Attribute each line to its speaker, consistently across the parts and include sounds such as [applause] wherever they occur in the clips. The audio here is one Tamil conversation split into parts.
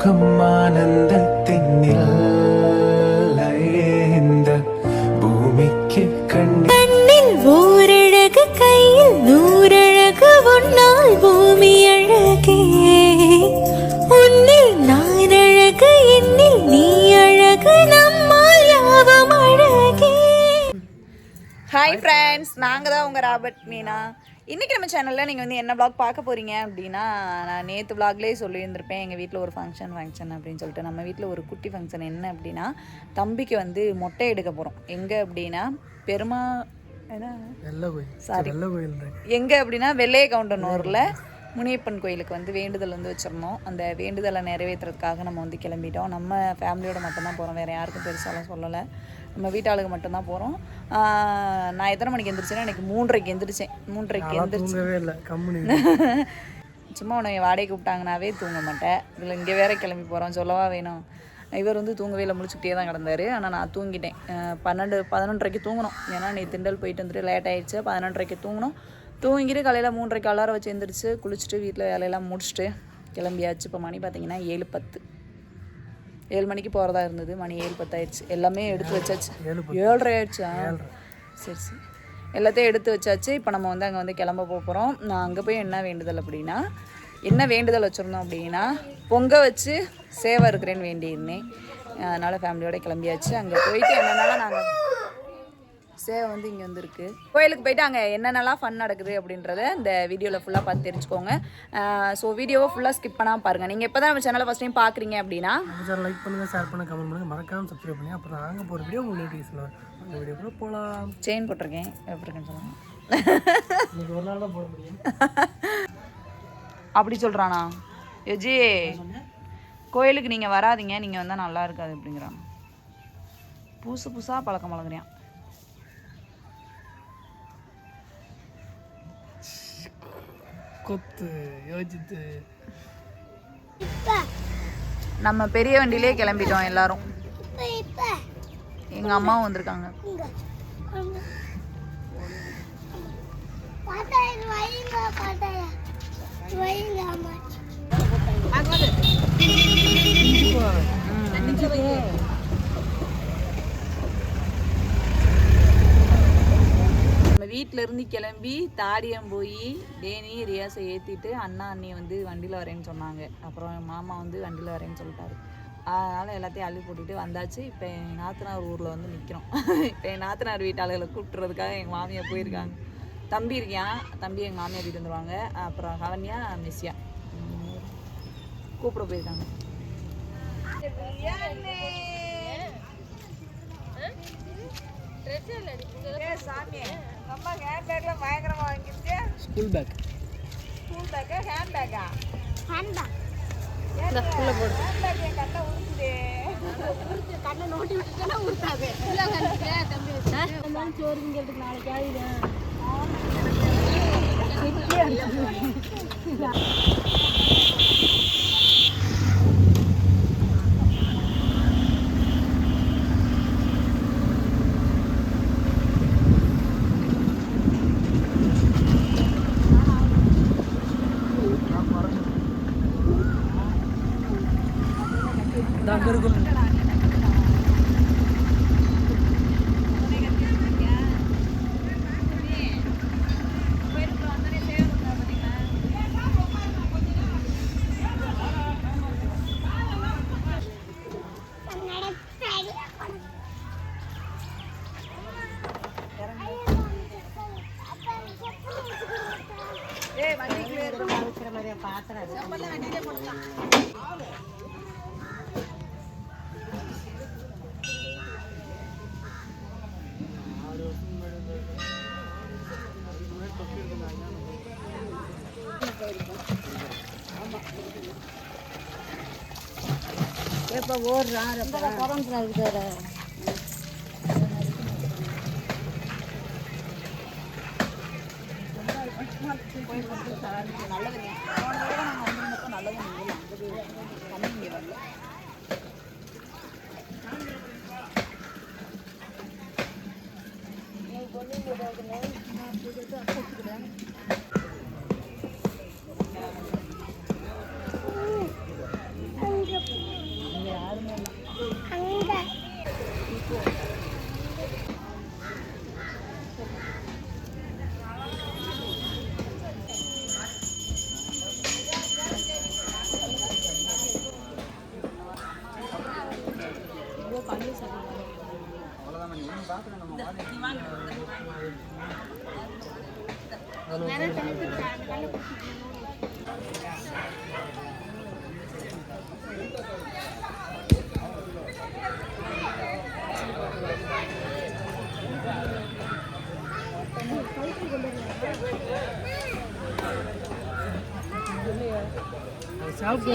Speaker 1: பூலோகம் ஆனந்தத்தின் இந்த பூமிக்கு கண்ணி
Speaker 2: கண்ணில் ஓரழகு கையில் நூறழகு உன்னால் பூமி அழகே உன்னில் நான் அழகு என்னில் நீ அழகு நம்மால் யாவும் அழகே
Speaker 3: ஹாய் ஃப்ரெண்ட்ஸ் நாங்கள் தான் உங்கள் ராபர்ட் மீனா. இன்றைக்கி நம்ம சேனலில் நீங்கள் வந்து என்ன vlog பார்க்க போகிறீங்க அப்படின்னா நான் நேற்று vlogலேயே சொல்லியிருந்திருப்பேன். எங்கள் வீட்டில் ஒரு ஃபங்க்ஷன் ஃபங்க்ஷன் அப்படின்னு சொல்லிட்டு. நம்ம வீட்டில் ஒரு குட்டி ஃபங்க்ஷன் என்ன அப்படின்னா தம்பிக்கு வந்து மொட்டை எடுக்க போகிறோம் எங்கே அப்படின்னா பெருமா சாரி எங்கே அப்படின்னா வெள்ளைய கவுண்டனூரில் முனியப்பன் கோயிலுக்கு வந்து வேண்டுதல் வந்து வச்சிருந்தோம். அந்த வேண்டுதலை நிறைவேற்றுறதுக்காக நம்ம வந்து கிளம்பிட்டோம். நம்ம ஃபேமிலியோட மட்டும்தான் போகிறோம் வேறு யாருக்கும் பெருசாலாம் சொல்லலை. நம்ம வீட்டாளுக்கு மட்டும்தான் போகிறோம் நான் எத்தனை மணிக்கு எந்திரிச்சேன்னா எனக்கு மூன்றரைக்கு எந்திரிச்சேன். மூன்றரைக்கு எந்திரிச்சு.
Speaker 4: தூங்கவே இல்லை. கம்முனி [laughs]
Speaker 3: சும்மா உன்னை வாடகை கூப்பிட்டாங்கனாவே தூங்க மாட்டேன். இதில் இங்கே வேற கிளம்பி போகிறோம் சொல்லவா வேணும்? இவர் வந்து தூங்கவே இல்லை. முழிச்சுக்கிட்டே தான் கிடந்தாரு. ஆனால் நான் தூங்கிட்டேன். பன்னெண்டு பதினொன்றரைக்கு தூங்கணும். ஏன்னா நீ திண்டல் போயிட்டு வந்துட்டு லேட் ஆயிடுச்சு. பதினொன்றரைக்கு தூங்கணும். தூங்கிட்டு காலையில் மூன்றரைக்கு அலாரம் வச்சு எந்திரிச்சு குளிச்சுட்டு வீட்டில் வேலையெல்லாம் முடிச்சுட்டு கிளம்பியாச்சு. இப்போ மணி பார்த்தீங்கன்னா ஏழு பத்து. ஏழு மணிக்கு போகிறதா இருந்தது. மணி ஏழு பத்து ஆயிடுச்சு எல்லாமே எடுத்து வச்சாச்சு. ஏழரை ஆயிடுச்சா? சரி சரி. எல்லாத்தையும் எடுத்து வச்சாச்சு. இப்போ நம்ம வந்து அங்கே வந்து கிளம்ப போக போகிறோம் நான் அங்கே போய் என்ன வேண்டுதல் அப்படின்னா என்ன வேண்டுதல் வச்சுருந்தோம் அப்படின்னா பொங்க வச்சு சேவை இருக்கிறேன்னு வேண்டியிருந்தேன். அதனால் ஃபேமிலியோட கிளம்பியாச்சு. அங்கே போயிட்டு என்னென்னலாம் நாங்கள் சேவை வந்து இங்கே வந்து இருக்கு கோயிலுக்கு போயிட்டு அங்கே என்னென்னலாம் ஃபன் நடக்குது அப்படின்றத இந்த வீடியோவில் ஃபுல்லாக பார்த்து தெரிஞ்சுக்கோங்க. ஸோ வீடியோவை ஃபுல்லாக ஸ்கிப் பண்ணாமல் பாருங்கள் நீங்கள் இப்போ தான் நம்ம சேனலை ஃபஸ்ட் டைம் பார்க்குறீங்க அப்படின்னா
Speaker 4: லைக் பண்ணுங்க ஷேர் பண்ணுங்க கமெண்ட் பண்ணுங்க. மறக்காம சப்ஸ்கிரைப் பண்ணி அப்புறம் நாங்கள் போகிற வீடியோ உங்களுக்கு வரும். அந்த வீடியோ போகலாம்
Speaker 3: செயின் போட்டிருக்கேன். எப்படி இருக்குன்னு சொல்லுங்கள்
Speaker 4: இன்னைக்கு ஒரு நாள் தான் போட முடியும்.
Speaker 3: அப்படி சொல்கிறானா எஜி கோயிலுக்கு நீங்கள் வராதீங்க. நீங்கள் வந்தால் நல்லா இருக்காது அப்படிங்கிறான். புதுசு புதுசாக பழக்கம் பழகுறியான்
Speaker 4: கொத்து யோசித்து
Speaker 3: நம்ம பெரிய வண்டியிலே கிளம்பிட்டோம் எல்லாரும். எங்கள் அம்மாவும் வந்திருக்காங்க. நம்ம வீட்டிலேருந்து கிளம்பி தாடியம் போய் டேனி ரியாஸை ஏற்றிட்டு அண்ணா அண்ணி வந்து வண்டியில் வரேன்னு சொன்னாங்க. அப்புறம் என் மாமா வந்து வண்டியில் வரேன்னு சொல்லிட்டாரு. அதனால் எல்லாத்தையும் அள்ளி போட்டுட்டு வந்தாச்சு. இப்போ என் நாத்தனார் ஊரில் வந்து நிற்கிறோம் இப்போ என் நாத்தனார் வீட்டாளர்களை கூப்பிட்டுறதுக்காக எங்கள் மாமியார் போயிருக்காங்க. தம்பி இருக்கான் தம்பி எங்கள் மாமியார் வீட்டு வந்துடுவாங்க அப்புறம் கவன்யா மெஸ்ஸியா. கூப்பிட போயிருக்காங்க. சாமி அம்மா ஹேண்ட் பேக்ல பயங்கரமா வாங்கிருச்சு.
Speaker 4: ஸ்கூல் பேக்
Speaker 3: ஸ்கூல் பேக்கா ஹேண்ட் பேக்கா
Speaker 4: அங்கே இப்போ
Speaker 3: ஓடுறான் ரொம்ப குறம்புல
Speaker 5: இருக்கிற போய்
Speaker 3: நல்லதுங்க. சாப்பிட்டு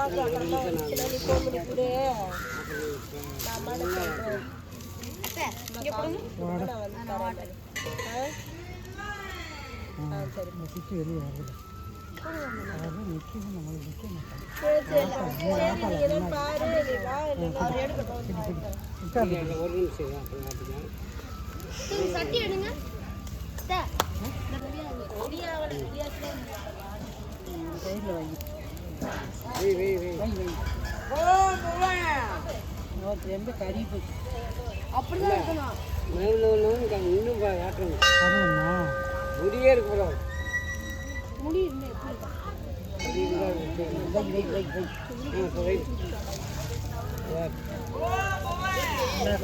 Speaker 5: நேரா இருக்கு நேரா இருக்கு நேரா இருக்கிறதுக்கு
Speaker 6: கொண்டாடு நான் எடுத்து வாங்க நீங்க எடுத்து வாங்க நீங்க எடுத்து வாங்க
Speaker 7: ஏன்னா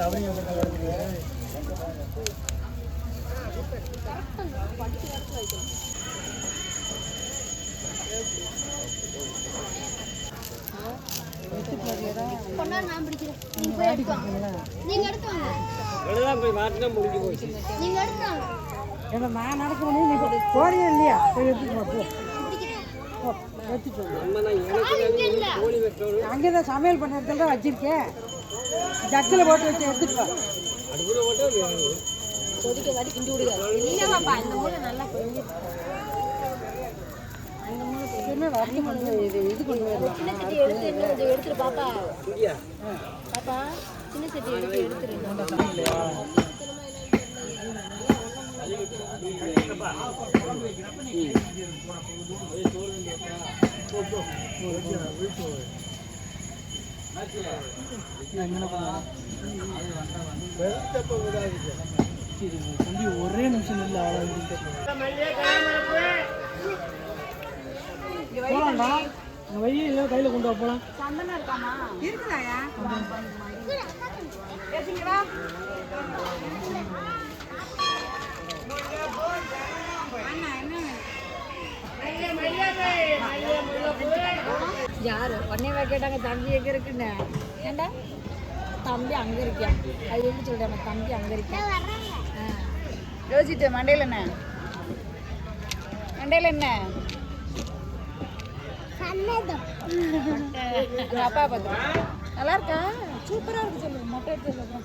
Speaker 7: நான் நடக்க முடியும் நீ போறியா இல்லையா போய் போ அங்கே தான் சமையல் பண்ண இடத்துல தான் வச்சிருக்கேன் ஜக்கில் போட்டு வச்சு எடுத்துட்டு வா
Speaker 6: இல்லவாப்பா இந்த மூளை நல்லா பாப்பா இந்த மூளை
Speaker 5: நல்லா வறுத்து
Speaker 4: ஒரே நிமிஷம் இல்லை அவ்வளோ போகலாம்டா இந்த வையே இல்லை கையில் கொண்டு வா போகலாம்
Speaker 5: யார்? உடனே கேட்டாங்க தம்பி எங்கே இருக்குன்னு. ஏண்டா? தம்பி அங்கே இருக்கியா? அது எப்படி சொல்லிட்டாங்க தம்பி அங்கே இருக்கியா?
Speaker 3: யோசிச்சுட்டு மண்டையில் என்ன? மண்டையில் என்ன? உங்க அப்பா பார்த்து நல்லா இருக்கா சூப்பராக இருக்கு சொல்லு மொட்டை எடுத்து சொல்லுங்க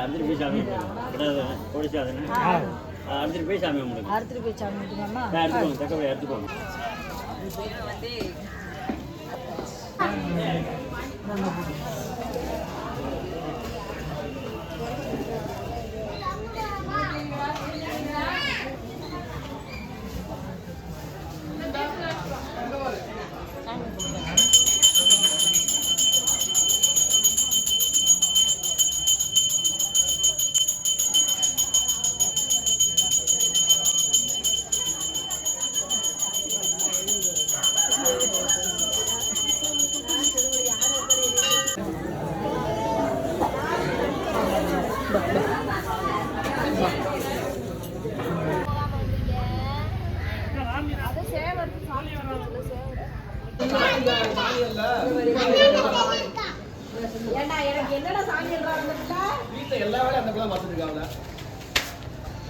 Speaker 8: அடுத்துட்டு போய் சாமி கிடையாது கோடிச்சாதுன்னு அடுத்துட்டு போய் சாமி கும்பிடுங்க.
Speaker 5: அறுத்துட்டு போய் சாமி கும்பிட்டுக்கோமா
Speaker 8: எடுத்துக்கோங்க தக்க போய் எடுத்துக்கோங்க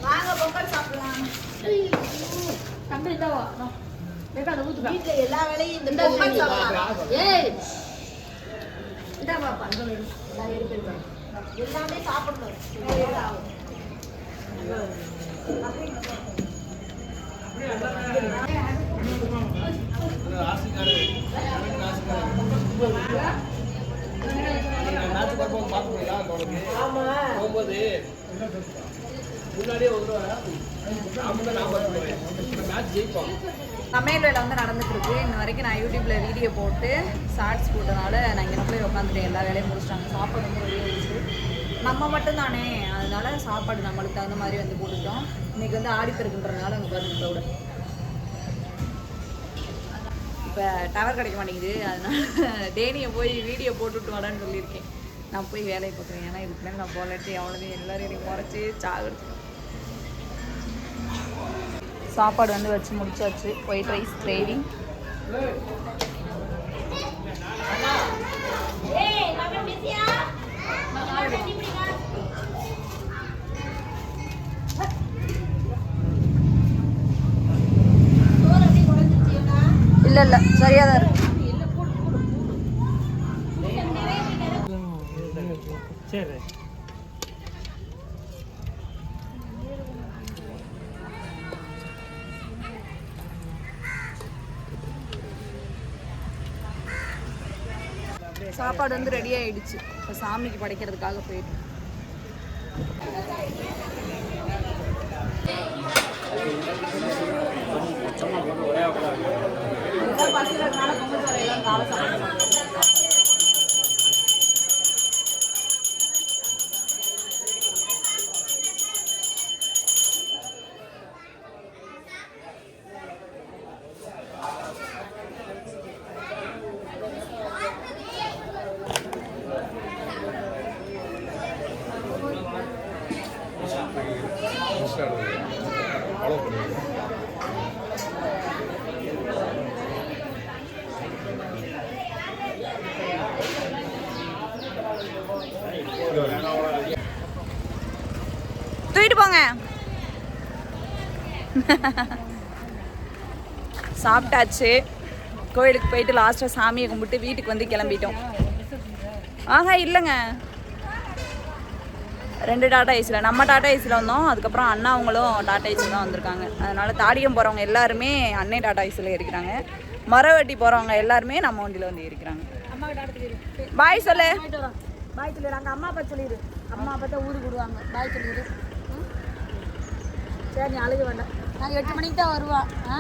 Speaker 3: வாங்க பொங்கல் சாப்பிடலாம். தம்பி இந்தவா
Speaker 5: வீட்டுல எல்லா வேலையும் இந்த பொங்கல் சாப்பிடலாம். எல்லாமே சாப்பிடணும்.
Speaker 3: சமையல் வேலை வந்து நடந்துட்டுருக்கு இன்ன வரைக்கும் நான் யூடியூப்பில் வீடியோ போட்டு ஷார்ட்ஸ் போட்டனால நான் இங்கே போய் உட்காந்துட்டேன் எல்லா வேலையும் முடிச்சிட்டாங்க. சாப்பாடு வந்து வெளியே இருந்துச்சு நம்ம மட்டும்தானே. அதனால சாப்பாடு நம்மளுக்கு தகுந்த மாதிரி வந்து போட்டுட்டோம் இன்னைக்கு வந்து ஆடிப்பெருக்குன்றதுனால அங்கே பாருங்க க்ரௌடு இப்போ டவர் கிடைக்க மாட்டேங்குது அதனால் [laughs] டேனியை போய் வீடியோ போட்டுட்டு வாடான்னு சொல்லியிருக்கேன். நான் போய் வேலையை பார்க்குறேன். ஏன்னா இதுக்கு மேலே நான் போகலாட்டி அவ்வளோதான் எல்லாரும் குறைச்சி முறைச்சி சாகுறது. சாப்பாடு வந்து வச்சு முடிச்சாச்சு. ஒயிட் ரைஸ் கிரேவி இல்லை இல்லை சரியாக தான் இருக்கு.
Speaker 4: சரி.
Speaker 3: சாப்பாடு வந்து ரெடி ஆயிடுச்சு. இப்போ சாமிக்கு படைக்கிறதுக்காக போயிட்டு. தூக்கிட்டு போங்க [laughs] சாப்பிட்டாச்சு. கோயிலுக்கு போயிட்டு லாஸ்ட்டாக சாமியை கும்பிட்டு வீட்டுக்கு வந்து கிளம்பிட்டோம். ஆஹா இல்லைங்க. ரெண்டு டாட்டா ஏசியில் நம்ம டாட்டா ஏசியில் வந்தோம். அதுக்கப்புறம் அண்ணா அவங்களும் டாட்டா ஏசியில் தான் வந்திருக்காங்க. அதனால தாடியம் போகிறவங்க எல்லாருமே அன்னை டாட்டா ஏசியில் இருக்கிறாங்க. மரவட்டி போகிறவங்க எல்லாருமே நம்ம வண்டியில் வந்து இருக்கிறாங்க பாய் சொல்லு.
Speaker 5: பாய் சொல்லிடு அங்கே அம்மா அப்பா சொல்லிடு. அம்மா அப்பா தான் ஊருக்கு விடுவாங்க பாய் சொல்லிடு? சரி நீ அழுக வேண்டாம். நாங்கள் எட்டு மணிக்கு தான் வருவோம் ஆ?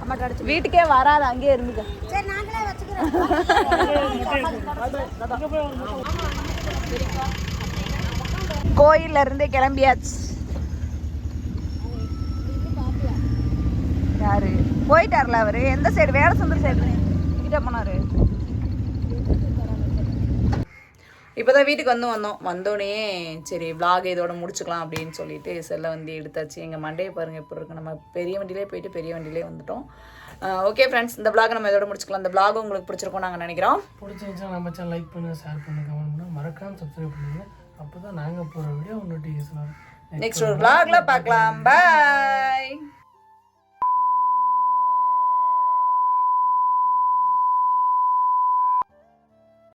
Speaker 5: அம்மாட்ட அடிச்சு
Speaker 3: வீட்டுக்கே வராது அங்கேயே இருந்துக்க.
Speaker 5: சரி நாங்களே வச்சுக்கிறோம். [laughs]
Speaker 3: கோயில்ல இருந்தே கிளம்பியாச்சு. யாரு? போயிட்டார்ல அவரு? எந்த சைடு வேலை சுந்தர் சைடு கிட்ட போனாரு. இப்போதான் வீட்டுக்கு வந்து வந்தோம். வந்தோடனே சரி vlog இதோட முடிச்சுக்கலாம் அப்படின்னு சொல்லிட்டு செல்லை வந்து எடுத்தாச்சு. எங்கள் மண்டையை பாருங்கள் எப்படி இருக்கு. நம்ம பெரிய வண்டியிலே போயிட்டு பெரிய வண்டியிலே வந்துட்டோம். ஓகே ஃப்ரெண்ட்ஸ் இந்த vlog நம்ம இதோட முடிச்சுக்கலாம். இந்த vlog உங்களுக்கு பிடிச்சிருக்கும் நாங்கள் நினைக்கிறோம்.
Speaker 4: பிடிச்சிருந்துச்சா நம்ம சேனல் லைக் பண்ணுங்கள் ஷேர் பண்ணுங்கள் கமெண்ட் பண்ணுங்கள் மறக்காமல் சப்ஸ்கிரைப் பண்ணுங்கள் அப்போ தான் நாங்கள் போகிற வீடியோ நோட்டிஃபிகேஷன்
Speaker 3: நெக்ஸ்ட் ஒரு vlogல பார்க்கலாம். பாய்